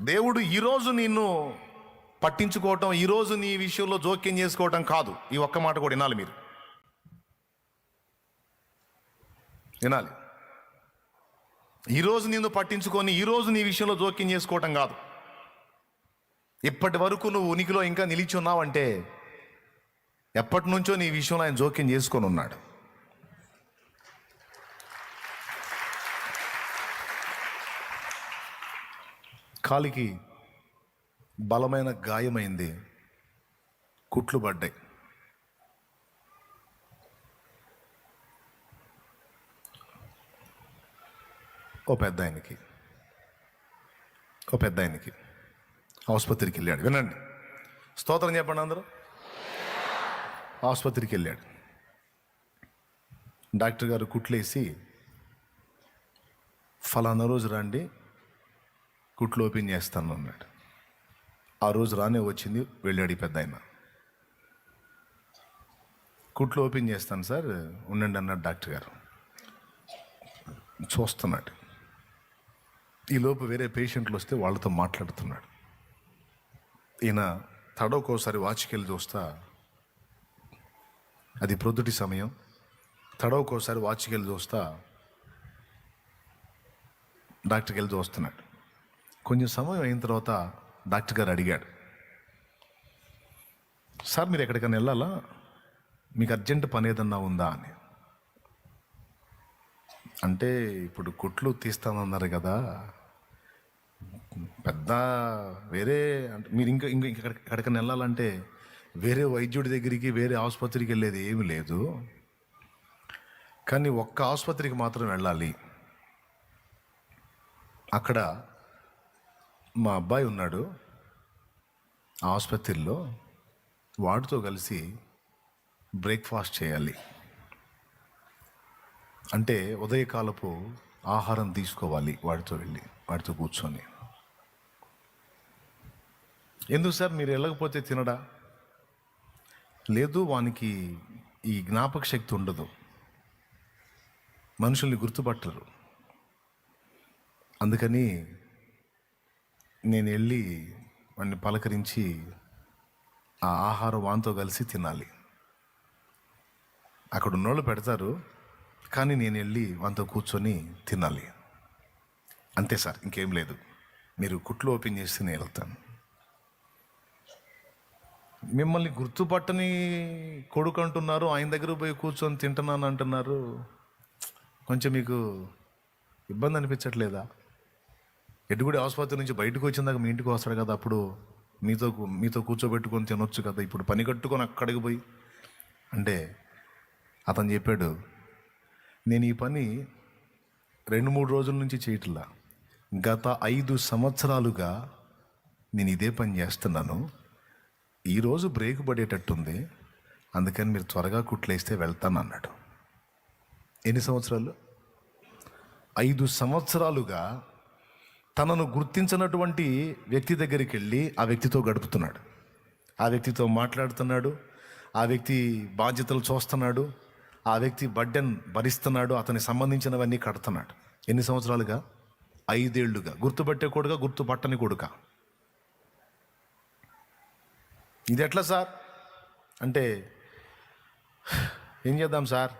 దేవుడు ఈరోజు నిన్ను పట్టించుకోవటం ఈరోజు నీ విషయంలో జోక్యం చేసుకోవటం కాదు. ఈ ఒక్క మాట కూడా వినాలి మీరు. వినాలి. ఈరోజు నిన్ను పట్టించుకొని ఈరోజు నీ విషయంలో జోక్యం చేసుకోవటం కాదు. ఇప్పటి వరకు నువ్వు ఉనికిలో ఇంకా నిలిచి ఉన్నావంటే ఎప్పటి నుంచో నీ విషయంలో ఆయన జోక్యం చేసుకొని ఉన్నాడు. కాలికి బలమైన గాయమైంది. కుట్లు పడ్డాయి. ఓ పెద్ద ఆయనకి ఓ పెద్ద ఆయనకి ఆసుపత్రికి వెళ్ళాడు. వినండి. స్తోత్రం చెప్పండి అందరూ. ఆసుపత్రికి వెళ్ళాడు. డాక్టర్ గారు కుట్లేసి ఫలానా రోజు రండి కుట్లు ఓపెన్ చేస్తాను అన్నాడు. ఆ రోజు రానే వచ్చింది వెళ్ళాడు పెద్ద ఆయన. కుట్లు ఓపెన్ చేస్తాను సార్ ఉండండి అన్నాడు డాక్టర్ గారు. చూస్తున్నాడు. ఈలోపు వేరే పేషెంట్లు వస్తే వాళ్ళతో మాట్లాడుతున్నాడు. ఈయన తడవకోసారి వాచ్కెళ్ళి చూస్తా అది ప్రొద్దుటి సమయం. తడవకోసారి వాచ్కెళ్ళి చూస్తా డాక్టర్కి వెళ్ళి చూస్తున్నాడు. కొంచెం సమయం అయిన తర్వాత డాక్టర్ గారు అడిగాడు సార్ మీరు ఎక్కడికైనా వెళ్ళాలా? మీకు అర్జెంట్ పని ఏదన్నా ఉందా? అని. అంటే ఇప్పుడు కుట్లు తీస్తానన్నారు కదా పెద్ద వేరే అంటే మీరు ఇంకా ఇంకా ఇంకా ఎక్కడికైనా వెళ్ళాలంటే వేరే వైద్యుడి దగ్గరికి వేరే ఆసుపత్రికి వెళ్ళేది ఏమీ లేదు. కానీ ఒక్క ఆసుపత్రికి మాత్రం వెళ్ళాలి. అక్కడ మా అబ్బాయి ఉన్నాడు ఆసుపత్రిలో వాడితో కలిసి బ్రేక్ఫాస్ట్ చేయాలి. అంటే ఉదయకాలపు ఆహారం తీసుకోవాలి వాడితో వెళ్ళి వాడితో కూర్చొని. ఎందుకు సార్ మీరు వెళ్ళకపోతే తినడా? లేదు వానికి ఈ జ్ఞాపక శక్తి ఉండదు. మనుషుల్ని గుర్తుపట్టరు. అందుకని నేను వెళ్ళి వాడిని పలకరించి ఆ ఆహారం వానితో కలిసి తినాలి. అక్కడ ఉన్నోళ్ళు పెడతారు కానీ నేను వెళ్ళి వానితో కూర్చొని తినాలి. అంతే సార్ ఇంకేం లేదు. మీరు కుట్లు ఓపెన్ చేస్తే నేను వెళ్తాను మిమ్మల్ని గుర్తుపట్టని కొడుకు అంటున్నారు ఆయన దగ్గర పోయి కూర్చొని తింటున్నాను అంటున్నారు కొంచెం మీకు ఇబ్బంది అనిపించట్లేదా? ఎడ్డుగుడి ఆసుపత్రి నుంచి బయటకు వచ్చిందాక మీ ఇంటికి వస్తాడు కదా అప్పుడు మీతో మీతో కూర్చోబెట్టుకొని తినొచ్చు కదా ఇప్పుడు పని కట్టుకొని అక్కడికి పోయి. అంటే అతను చెప్పాడు నేను ఈ పని రెండు మూడు రోజుల నుంచి చేయట్లా. గత ఐదు సంవత్సరాలుగా నేను ఇదే పని చేస్తున్నాను. ఈరోజు బ్రేక్ పడేటట్టుంది. అందుకని మీరు త్వరగా కుట్లేస్తే వెళ్తాను అన్నాడు. ఎన్ని సంవత్సరాలు? ఐదు సంవత్సరాలుగా తనను గుర్తించినటువంటి వ్యక్తి దగ్గరికి వెళ్ళి ఆ వ్యక్తితో గడుపుతున్నాడు. ఆ వ్యక్తితో మాట్లాడుతున్నాడు. ఆ వ్యక్తి బాధ్యతలు చూస్తున్నాడు. ఆ వ్యక్తి బడ్డెన్ భరిస్తున్నాడు. అతనికి సంబంధించినవన్నీ కడుతున్నాడు. ఎన్ని సంవత్సరాలుగా? ఐదేళ్ళుగా. గుర్తుపట్టే కొడుక గుర్తుపట్టని కొడుక ఇది ఎట్లా సార్? అంటే ఏం చేద్దాం సార్?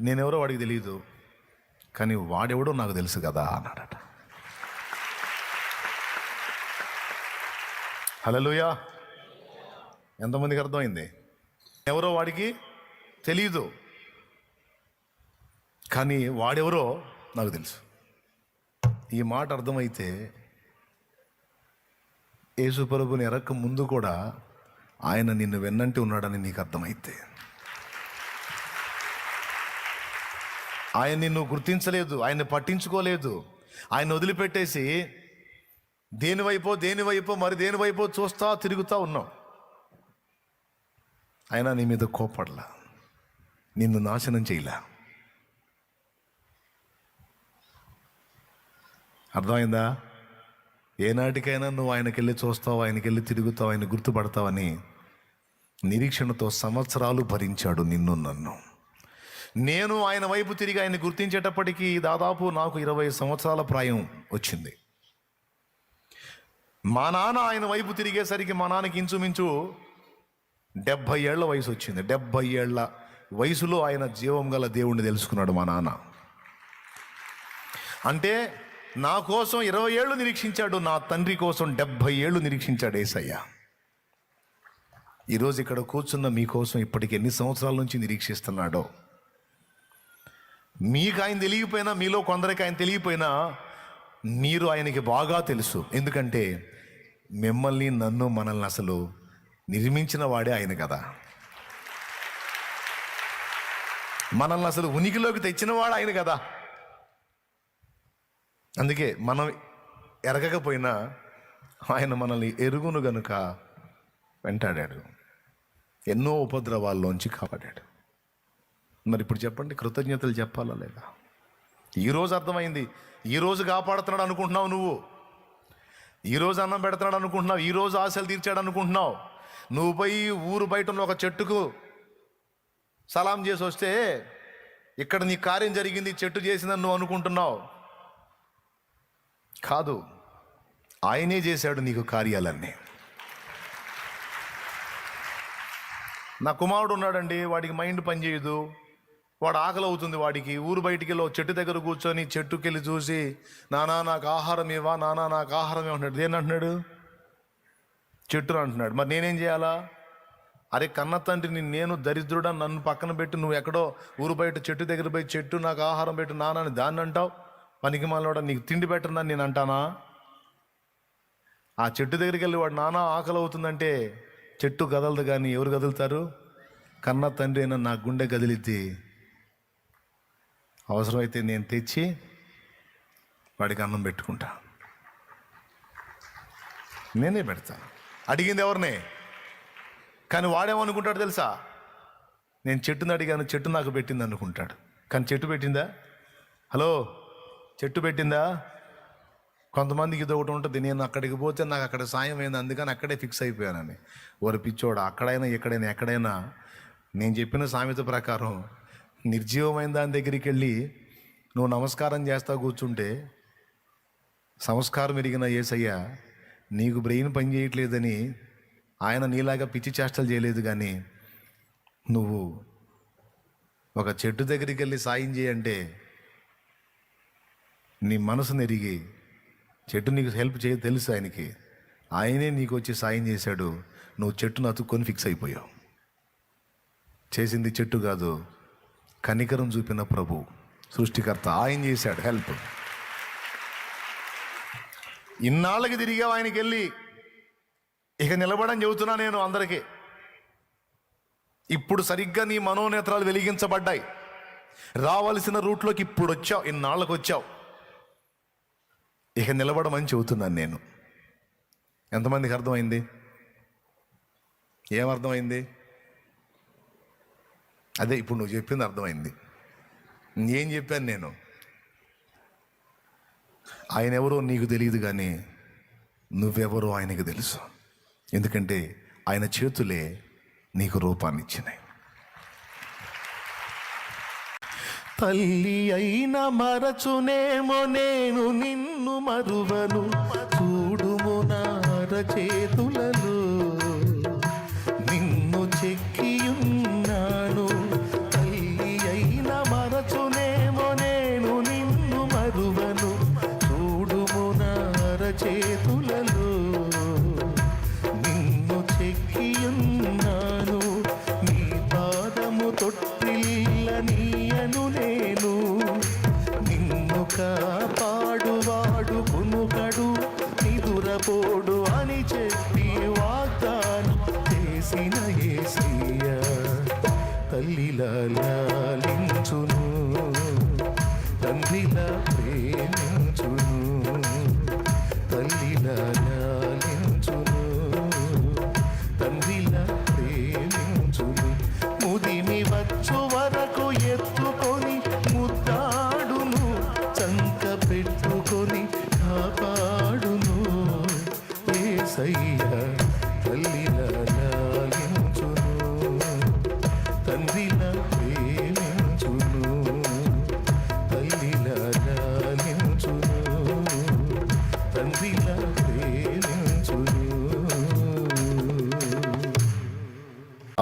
నేనెవరో వాడికి తెలియదు కానీ వాడెవడో నాకు తెలుసు కదా అన్నాడట. హలలుయా ఎంతమందికి అర్థమైంది? ఎవరో వాడికి తెలియదు కానీ వాడెవరో నాకు తెలుసు. ఈ మాట అర్థమైతే యేసు ప్రభుని ఎరక్క ముందు కూడా ఆయన నిన్ను వెన్నంటి ఉన్నాడని నీకు అర్థమైతే. ఆయన నిన్ను గుర్తించలేదు ఆయన పట్టించుకోలేదు. ఆయన వదిలిపెట్టేసి దేని దేనివైపో మరి దేనివైపో చూస్తా తిరుగుతూ ఉన్నావు అయినా నీ మీద కోపడలా నిన్ను నాశనం చేయలే. అర్థమైందా? ఏనాటికైనా నువ్వు ఆయనకెళ్ళి చూస్తావు ఆయనకెళ్ళి తిరుగుతావు ఆయన గుర్తుపడతావని నిరీక్షణతో సంవత్సరాలు భరించాడు నిన్ను నన్ను. నేను ఆయన వైపు తిరిగి ఆయన గుర్తించేటప్పటికీ దాదాపు నాకు ఇరవై సంవత్సరాల ప్రాయం వచ్చింది. మా నాన్న ఆయన వైపు తిరిగేసరికి మా నాన్నకి ఇంచుమించు డెబ్భై ఏళ్ళ వయసు వచ్చింది. డెబ్భై ఏళ్ళ వయసులో ఆయన జీవం గల దేవుణ్ణి తెలుసుకున్నాడు మా నాన్న. అంటే నా కోసం ఇరవై ఏళ్ళు నిరీక్షించాడు. నా తండ్రి కోసం డెబ్భై ఏళ్ళు నిరీక్షించాడు ఏసయ్య. ఈరోజు ఇక్కడ కూర్చున్న మీకోసం ఇప్పటికి ఎన్ని సంవత్సరాల నుంచి నిరీక్షిస్తున్నాడో. మీకు ఆయన తెలియపోయినా మీలో కొందరికి ఆయన తెలియపోయినా మీరు ఆయనకి బాగా తెలుసు. ఎందుకంటే మిమ్మల్ని నన్ను మనల్ని అసలు నిర్మించిన వాడే ఆయన కదా. మనల్ని అసలు ఉనికిలోకి తెచ్చినవాడు ఆయన కదా. అందుకే మనం ఎరగకపోయినా ఆయన మనల్ని ఎరుగును గనుక వెంటాడాడు. ఎన్నో ఉపద్రవాల్లోంచి కాపాడాడు. మరి ఇప్పుడు చెప్పండి కృతజ్ఞతలు చెప్పాలా లేదా? ఈరోజు అర్థమైంది. ఈరోజు కాపాడుతున్నాడు అనుకుంటున్నావు నువ్వు. ఈరోజు అన్నం పెడుతున్నాడు అనుకుంటున్నావు. ఈరోజు ఆశలు తీర్చాడు అనుకుంటున్నావు. నువ్వు పోయి ఊరు బయట ఉన్న ఒక చెట్టుకు సలాం చేసి వస్తే ఇక్కడ నీ కార్యం జరిగింది చెట్టు చేసిందని నువ్వు అనుకుంటున్నావు. కాదు ఆయనే చేశాడు నీకు కార్యాలన్నీ. నా కుమారుడు ఉన్నాడండి వాడికి మైండ్ పనిచేయదు వాడు ఆకలి అవుతుంది వాడికి. ఊరు బయటికి వెళ్ళి చెట్టు దగ్గర కూర్చొని చెట్టుకెళ్ళి చూసి నానా నాకు ఆహారం ఇవ్వా నానా నాకు ఆహారం ఇవ్వంటున్నాడు దేని అంటున్నాడు? చెట్టును అంటున్నాడు. మరి నేనేం చేయాలా? అరే కన్న తండ్రిని నేను దరిద్రుడా నన్ను పక్కన పెట్టి నువ్వు ఎక్కడో ఊరు బయట చెట్టు దగ్గర పోయి చెట్టు నాకు ఆహారం పెట్టు నాన్న అని దాన్ని అంటావు? పనికి మాలోడా నీకు తిండి పెట్టనని నేను అంటానా? ఆ చెట్టు దగ్గరికి వెళ్ళి వాడు నానా ఆకలి అవుతుందంటే చెట్టు కదలదు కానీ ఎవరు కదులుతారు? కన్న తండ్రి అయినా నా గుండె కదిలిద్ది. అవసరమైతే నేను తెచ్చి వాడికి అన్నం పెట్టుకుంటా. నేనే పెడతా. అడిగింది ఎవరినే? కానీ వాడేమనుకుంటాడు తెలుసా? నేను చెట్టుని అడిగాను చెట్టు నాకు పెట్టింది అనుకుంటాడు. కానీ చెట్టు పెట్టిందా? హలో చెట్టు పెట్టిందా? కొంతమందికి ఇది ఒకటి ఉంటుంది నేను అక్కడికి పోతే నాకు అక్కడ సాయం అయింది అందుకని అక్కడే ఫిక్స్ అయిపోయానని. వారి పిచ్చోడు అక్కడైనా ఎక్కడైనా ఎక్కడైనా. నేను చెప్పిన సామెత ప్రకారం నిర్జీవమైన దాని దగ్గరికి వెళ్ళి నువ్వు నమస్కారం చేస్తా కూర్చుంటే సంస్కారం ఎరిగిన ఏసయ్య నీకు బ్రెయిన్ పని చేయట్లేదని ఆయన నీలాగా పిచ్చి చేష్టలు చేయలేదు కానీ నువ్వు ఒక చెట్టు దగ్గరికి వెళ్ళి సాయం చేయంటే నీ మనసు నెరిగి చెట్టు నీకు హెల్ప్ చేయ తెలుసు ఆయనకి. ఆయనే నీకు వచ్చి సాయం చేశాడు. నువ్వు చెట్టును అతుక్కొని ఫిక్స్ అయిపోయావు. చేసింది చెట్టు కాదు కనికరం చూపిన ప్రభు సృష్టికర్త ఆయన చేశాడు హెల్ప్ ఇన్నాళ్ళకి తిరిగావు ఆయనకి వెళ్ళి ఇక నిలబడని చెబుతున్నా నేను అందరికీ. ఇప్పుడు సరిగ్గా నీ మనోనేత్రాలు వెలిగించబడ్డాయి. రావాల్సిన రూట్లోకి ఇప్పుడు వచ్చావు ఇన్నాళ్ళకు వచ్చావు. ఇక నిలబడమని చెబుతున్నాను నేను. ఎంతమందికి అర్థమైంది? ఏమర్థమైంది అదే ఇప్పుడు నువ్వు చెప్పింది అర్థమైంది. ఏం చెప్పాను నేను? ఆయన ఎవరో నీకు తెలియదు కానీ నువ్వెవరో ఆయనకు తెలుసు. ఎందుకంటే ఆయన చేతులే నీకు రూపాన్ని ఇచ్చినాయి తల్లి అయిన మరచునేమో నేను నిన్ను మరువను. చూడుము నార చేతులలో నిన్ను కాపాడువాడు కునుకడు నిదురపోడు అని చెప్పి వాగ్దానం చేసిన ఏసయ్య తల్లిలా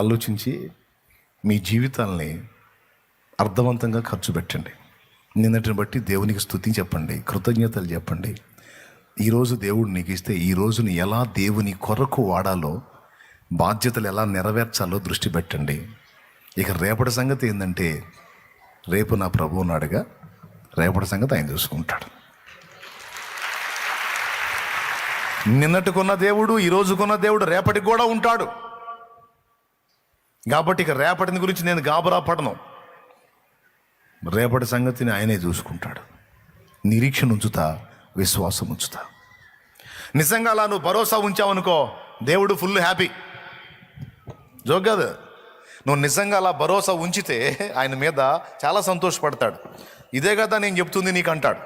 ఆలోచించి మీ జీవితాల్ని అర్థవంతంగా ఖర్చు పెట్టండి. నిన్నటిని బట్టి దేవునికి స్థుతి చెప్పండి కృతజ్ఞతలు చెప్పండి. ఈరోజు దేవుడు నీకు ఇస్తే ఈ రోజుని ఎలా దేవుని కొరకు వాడాలో బాధ్యతలు ఎలా నెరవేర్చాలో దృష్టి పెట్టండి. ఇక రేపటి సంగతి ఏంటంటే రేపు నా ప్రభు ఉన్నాడుగా రేపటి సంగతి ఆయన చూసుకుంటాడు. నిన్నటికున్న దేవుడు ఈరోజుకున్న దేవుడు రేపటికి కూడా ఉంటాడు. కాబట్టి ఇక రేపటిని గురించి నేను గాబరా పడను. రేపటి సంగతిని ఆయనే చూసుకుంటాడు. నిరీక్షణ ఉంచుతా విశ్వాసం ఉంచుతా నిజంగా అలా నువ్వు భరోసా ఉంచావనుకో దేవుడు ఫుల్ హ్యాపీ. జోక్ కాదు. నువ్వు నిజంగా అలా భరోసా ఉంచితే ఆయన మీద చాలా సంతోషపడతాడు. ఇదే కదా నేను చెప్తుంది నీకు అంటాడు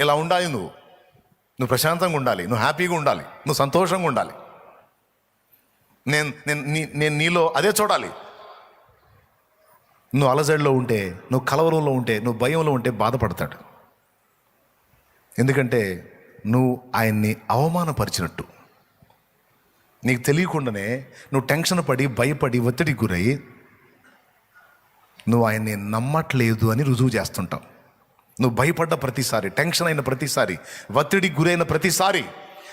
ఇలా ఉండాలి నువ్వు. నువ్వు ప్రశాంతంగా ఉండాలి. నువ్వు హ్యాపీగా ఉండాలి. నువ్వు సంతోషంగా ఉండాలి. నేను నేను నీ- నేను నీలో అదే చూడాలి. నువ్వు అలజడిలో ఉంటే నువ్వు కలవరంలో ఉంటే నువ్వు భయంలో ఉంటే బాధపడతాడు. ఎందుకంటే నువ్వు ఆయన్ని అవమానపరిచినట్టు. నీకు తెలియకుండానే నువ్వు టెన్షన్ పడి భయపడి ఒత్తిడికి గురై నువ్వు ఆయన్ని నమ్మట్లేదు అని రుజువు చేస్తుంటావు. నువ్వు భయపడ్డ ప్రతిసారి టెన్షన్ అయిన ప్రతిసారి ఒత్తిడికి గురైన ప్రతిసారి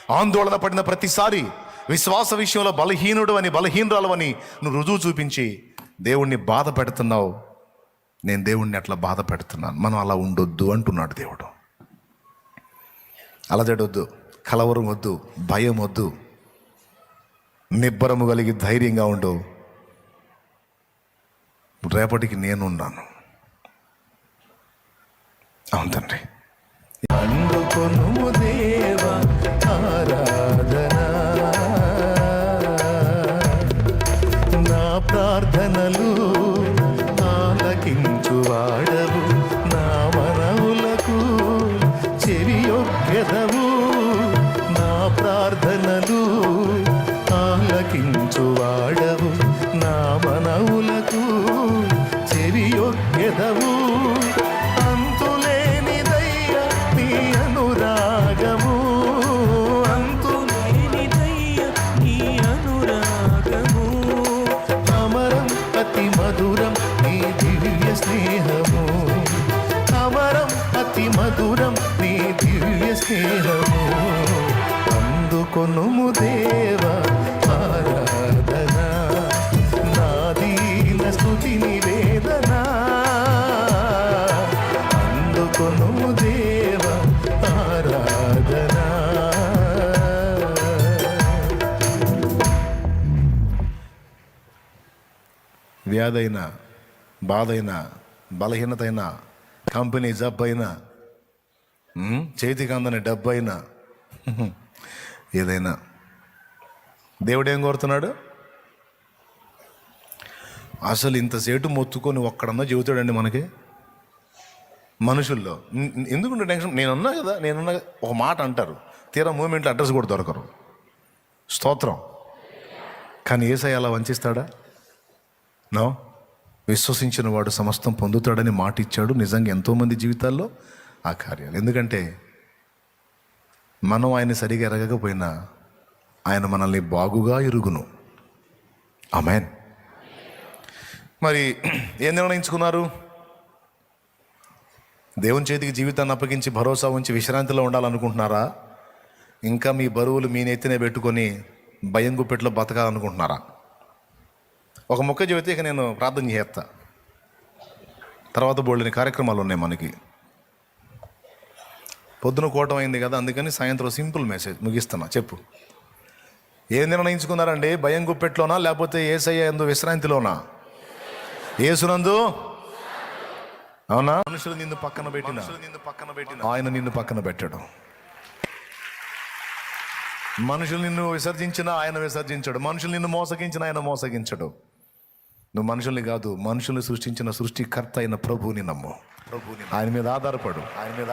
ఆందోళన పడిన ప్రతిసారి విశ్వాస విషయంలో బలహీనుడు అని బలహీనురాలు అని నువ్వు రుజువు చూపించి దేవుణ్ణి బాధ పెడుతున్నావు. నేను దేవుణ్ణి అట్లా బాధ పెడుతున్నాను. మనం అలా ఉండొద్దు అంటున్నాడు దేవుడు. అలజడొద్దు కలవరం వద్దు భయం వద్దు. నిబ్బరము కలిగి ధైర్యంగా ఉండు. రేపటికి నేనున్నాను. అవును తండ్రి. మధురం నీ దివ్య స్నేహము. అమరం అతి మధురం నీ దివ్య స్నేహము. అందుకొనుము దేవ ఆరాధన. నాదీన స్థుతి వ్యాధైనా బాధైనా బలహీనతైనా కంపెనీ జబ్బు అయినా చేతికి అందని డబ్బు అయినా ఏదైనా. దేవుడు ఏం కోరుతున్నాడు? అసలు ఇంతసేటు మొత్తుకొని ఒక్కడన్నా చెబుతాడండి మనకి? మనుషుల్లో. ఎ- ఎందుకు టెన్షన్? నేనున్నా కదా నేనున్నా ఒక మాట అంటారు. తీరా మూమెంట్లో అడ్రస్ కూడా దొరకరు. స్తోత్రం. కానీ ఏసై అలా వంచిస్తాడా? నో? విశ్వసించిన వాడు సమస్తం పొందుతాడని మాట ఇచ్చాడు నిజంగా ఎంతోమంది జీవితాల్లో ఆ కార్యాలు. ఎందుకంటే మనం ఆయన సరిగా ఎరగకపోయినా ఆయన మనల్ని బాగుగా ఎరుగును. ఆమెన్. మరి ఏం నిర్ణయించుకున్నారు? దేవుని చేతికి జీవితాన్ని అప్పగించి భరోసా ఉంచి విశ్రాంతిలో ఉండాలనుకుంటున్నారా? ఇంకా మీ బరువులు మీ నెత్తినే పెట్టుకొని భయం గుప్పెట్లో బతకాలనుకుంటున్నారా? ఒక మొక్క చెబితే ఇక నేను ప్రార్థన చేస్తా. తర్వాత బోల్డని కార్యక్రమాలు ఉన్నాయి మనకి. పొద్దున కూటం అయింది కదా అందుకని సాయంత్రం సింపుల్ మెసేజ్ ముగిస్తున్నా. చెప్పు. ఏం నిర్ణయించుకున్నారండి భయం గుప్పెట్లోనా? లేకపోతే ఏసయ్య ఎందు విశ్రాంతిలోనా? ఏసునందు? అవునా? మనుషులు నిన్ను పక్కన పెట్టిన? నిన్ను పక్కన పెట్టిన? ఆయన నిన్ను పక్కన పెట్టాడు. మనుషులు నిన్ను విసర్జించిన ఆయన విసర్జించడు. మనుషులు నిన్ను మోసగించిన ఆయన మోసగించడు. నువ్వు మనుషుల్ని కాదు మనుషుల్ని సృష్టించిన సృష్టికర్త అయిన ప్రభువుని నమ్ము. ప్రభుని ఆయన మీద ఆధారపడు. ఆయన మీద